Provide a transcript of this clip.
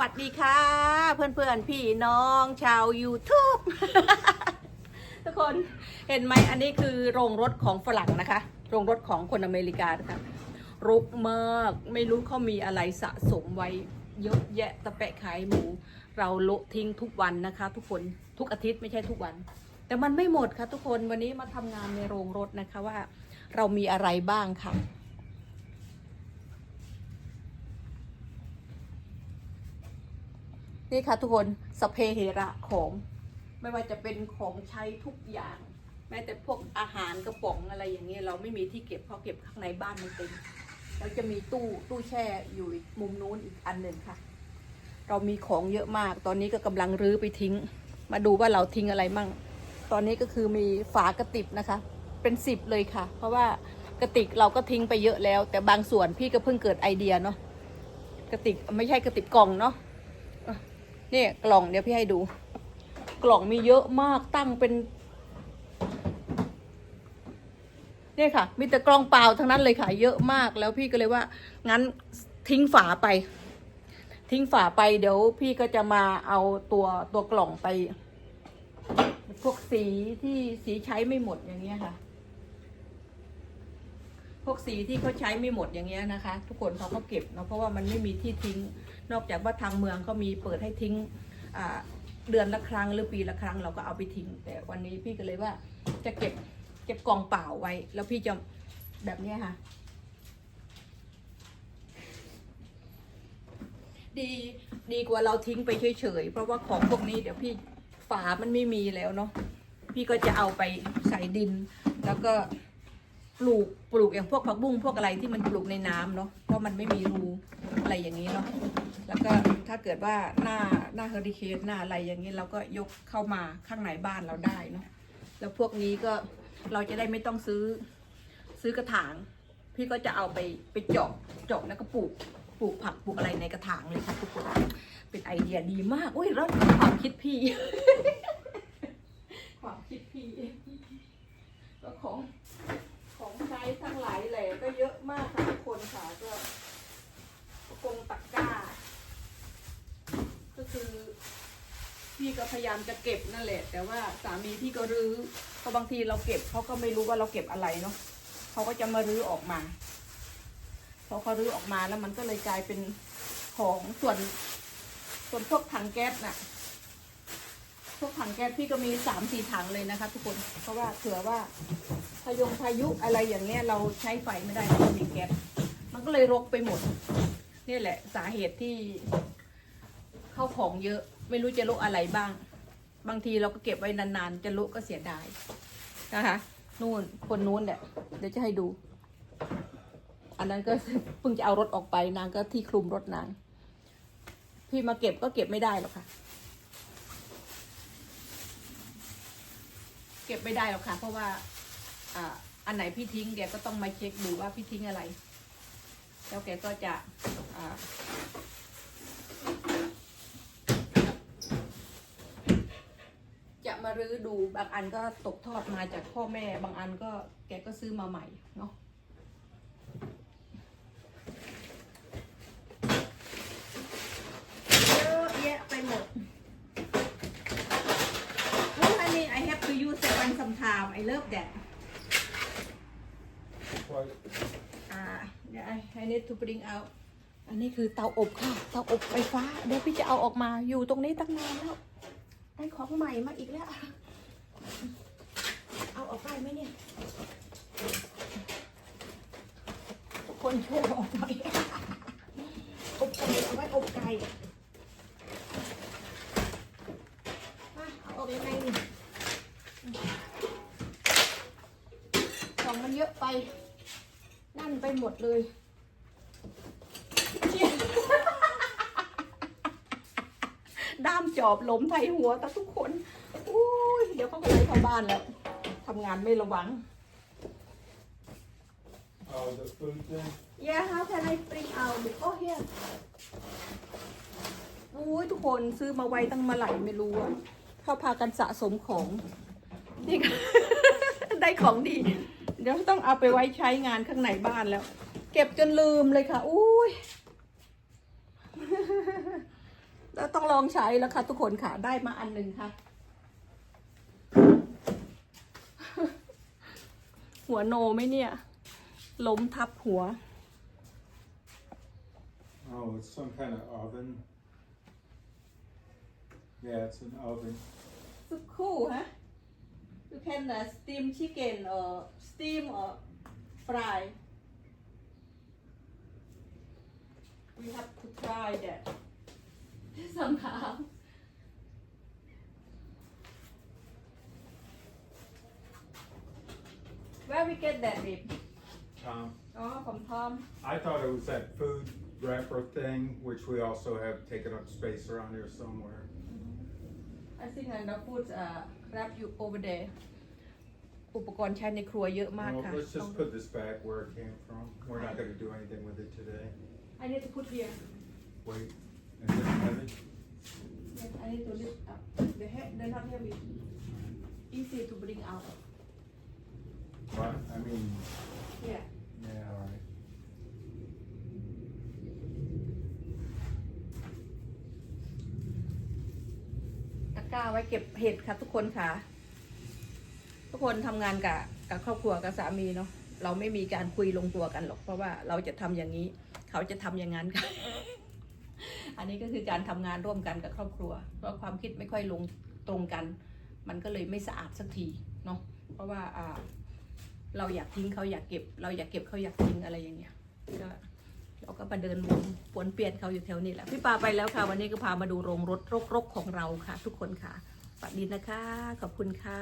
วัสดีค่ะ เพื่อนๆพี่น้องชาว YouTube ทุกคนเห็นไหมอันนี้คือโรงรถของฝรั่งนะคะ โรงรถของคนอเมริกานะคะรกมากไม่รู้เขามีอะไรสะสมไว้เยอะแยะตะแปะขายหมู เราโละทิ้งทุกวันนะคะ ทุกคนทุกอาทิตย์ไม่ใช่ทุกวัน แต่มันไม่หมดค่ะทุกคนวันนี้มาทำงานในโรงรถนะคะว่า เรามีอะไรบ้างค่ะ นี่ค่ะทุกคนสเพเหระของไม่ว่าจะเป็นของใช้ทุกอย่าง แม้แต่พวกอาหารกระป๋องอะไรอย่างเงี้ยเราไม่มีที่เก็บเพราะเก็บข้างในบ้านมันเต็มแล้วจะมีตู้ตู้แช่อยู่มุมนู้นอีกอันหนึ่งค่ะ เรามีของเยอะมาก ตอนนี้ก็กำลังรื้อไปทิ้ง มาดูว่าเราทิ้งอะไรมั่ง ตอนนี้ก็คือมีฝากระติบนะคะ เป็นสิบเลยค่ะ เพราะว่ากระติกเราก็ทิ้งไปเยอะแล้ว แต่บางส่วนพี่ก็เพิ่งเกิดไอเดียเนาะกระติกไม่ใช่กระติกกล่องเนาะ เนี่ยกล่องเดี๋ยวพี่ให้ดู กล่องมีเยอะมากตั้งเป็นเนี่ยค่ะ มีแต่กล่องเปล่าทั้งนั้นเลยค่ะ เยอะมากแล้วพี่ก็เลยว่า งั้นทิ้งฝาไป ทิ้งฝาไปเดี๋ยวพี่ก็จะมาเอาตัวตัวกล่องไป พวกสีที่สีใช้ไม่หมดอย่างเงี้ยค่ะ พวกสีที่เขาใช้ไม่หมดอย่างเงี้ยนะคะ ทุกคนเขาก็เก็บเนาะเพราะว่ามันไม่มีที่ทิ้ง นอกจากว่าทางเมืองเขามีเปิดให้ทิ้งเดือนละครั้งหรือปีละครั้งเราก็เอาไปทิ้ง แต่วันนี้พี่ก็เลยว่าจะเก็บเก็บกล่องเปล่าไว้ แล้วพี่จะแบบนี้ค่ะ ดีดีกว่าเราทิ้งไปเฉยๆเพราะว่าของพวกนี้เดี๋ยวพี่ฝามันไม่มีแล้วเนาะพี่ก็จะเอาไปใส่ดินแล้วก็ ปลูกปลูกอย่างพวกผักบุ้งพวกอะไรที่มันปลูกในน้ำเนาะเพราะมันไม่มีรูอะไรอย่างนี้เนาะแล้วก็ถ้าเกิดว่าหน้าหน้าเฮอริเคนหน้าอะไรอย่างนี้เราก็ยกเข้ามาข้างในบ้านเราได้เนาะแล้วพวกนี้ก็เราจะได้ไม่ต้องซื้อซื้อกระถาง พี่ก็จะเอาไปไปเจาะเจาะแล้วก็ปลูกปลูกผักปลูกอะไรในกระถางเลยค่ะทุกคนเป็นไอเดียดีมากอุ้ยแล้วความคิดพี่ ความคิดพี่ก็ของของใช้ทั้งหลายแหล่ก็เยอะมากค่ะทุกคนค่ะก็กงตะกร้า ก็คือ พยายามจะเก็บนั่นแหละ แต่ว่าสามีพี่ก็รื้อเพราะบางทีเราเก็บเขาก็ไม่รู้ว่าเราเก็บอะไรเนาะเขาก็จะมารื้อออกมาพอเขารื้อออกมาแล้วมันก็เลยกลายเป็นของส่วนส่วนพวกถังแก๊สน่ะ พวกถังแก๊สพี่ก็มีสามสี่ถังเลยนะคะ ทุกคน เพราะว่าเผื่อว่าพายงพายุอะไรอย่างเงี้ยเราใช้ไฟไม่ได้เรามีแก๊ส มันก็เลยรกไปหมด นี่แหละสาเหตุที่เข้าของเยอะ ไม่รู้จะละอะไรบ้าง บางทีเราก็เก็บไว้นานๆ จะละก็เสียดายนะคะนู่นคนนู้นเนี่ยเดี๋ยวจะให้ดู อันนั้นก็เพิ่งจะเอารถออกไปนางก็ที่คลุมรถนาง พี่มาเก็บก็เก็บไม่ได้หรอกค่ะ เก็บไม่ได้หรอกค่ะ เพราะว่าอ่าอันไหนพี่ทิ้งแกก็ต้องมาเช็คดูว่าพี่ทิ้งอะไร แล้วแกก็จะ อ่า จะ มารื้อดูบางอันก็ตกทอดมาจากพ่อแม่ บางอันก็แกก็ซื้อมาใหม่เนาะเยอะแยะไปหมด Oh honey I have to use that one sometime I love that Right. อ่าเดี๋ยว I I need to bring out อันนี้คือเตาอบค่ะ เตาอบไฟฟ้า เดี๋ยวพี่จะเอาออกมาอยู่ตรงนี้ตั้งนานแล้ว ได้ของใหม่มาอีกแล้ว เอาออกได้ไหมเนี่ยคนช่วยออกไหมอบไก่เอาไว้อบไก่มาเอาออกยังไงนี่ของมันเยอะไป นั่นไปหมดเลยเชี่ย ด้ามจอบล้มไทยหัวตะทุกคนอุ้ยเดี๋ยวเขาก็เลยเข้าบ้านแล้วทำงานไม่ระวัง Oh, the food thing? Yeah how can I bring out the oh here อุ้ยทุกคนซื้อมาไว้ตั้งมาไหร่ไม่รู้อะเขาพากันสะสมของนี่ก็ ได้ของดี เดี๋ยวต้องเอาไปไว้ใช้งานข้างในบ้านแล้ว เก็บจนลืมเลยค่ะ อุ้ย ก็ต้องลองใช้แล้วค่ะ ทุกคนค่ะได้มาอันหนึ่งค่ะ หัวโนไหมเนี่ย ล้มทับหัว Oh, it's some kind of oven. Yeah, it's an oven. So cool, huh? You can uh, steam chicken or steam or fry. We have to try that somehow. Where we get that, babe? Tom, Oh, from Tom. I thought it was that food wrapper thing, which we also have taken up space around here somewhere. I think uh, the food uh, wrap you over there. อุปกรณ์ใช้ในครัวเยอะมาก Well, ค่ะ let's just put this back where it came from. We're not gonna do anything with it today. I need to put here. Wait, is it heavy? Yes, I need to lift up. The head, they're not heavy. Easy to bring out. What? I mean, Yeah. yeah, alright. ตะกร้าไว้เก็บเห็ดค่ะทุกคนค่ะ ทุกคนทำงานกับกับครอบครัวกับสามีเนาะเราไม่มีการคุยลงตัวกันหรอก เพราะว่าเราจะทำอย่างนี้ เขาจะทำอย่างนั้นค่ะ อันนี้ก็คือการทำงานร่วมกันกับครอบครัว เพราะความคิดไม่ค่อยลงตรงกัน มันก็เลยไม่สะอาดสักทีเนาะเพราะว่าอ่าเราอยากทิ้งเขาอยากเก็บ เราอยากเก็บเขาอยากทิ้งอะไรอย่างเงี้ยก็เราก็มาเดินวนปวนเปลี่ยนเขาอยู่แถวนี้แหละพี่ปาไปแล้วค่ะ วันนี้ก็พามาดูโรงรถรกๆของเราค่ะ ทุกคนค่ะสวัสดีนะคะ ขอบคุณค่ะ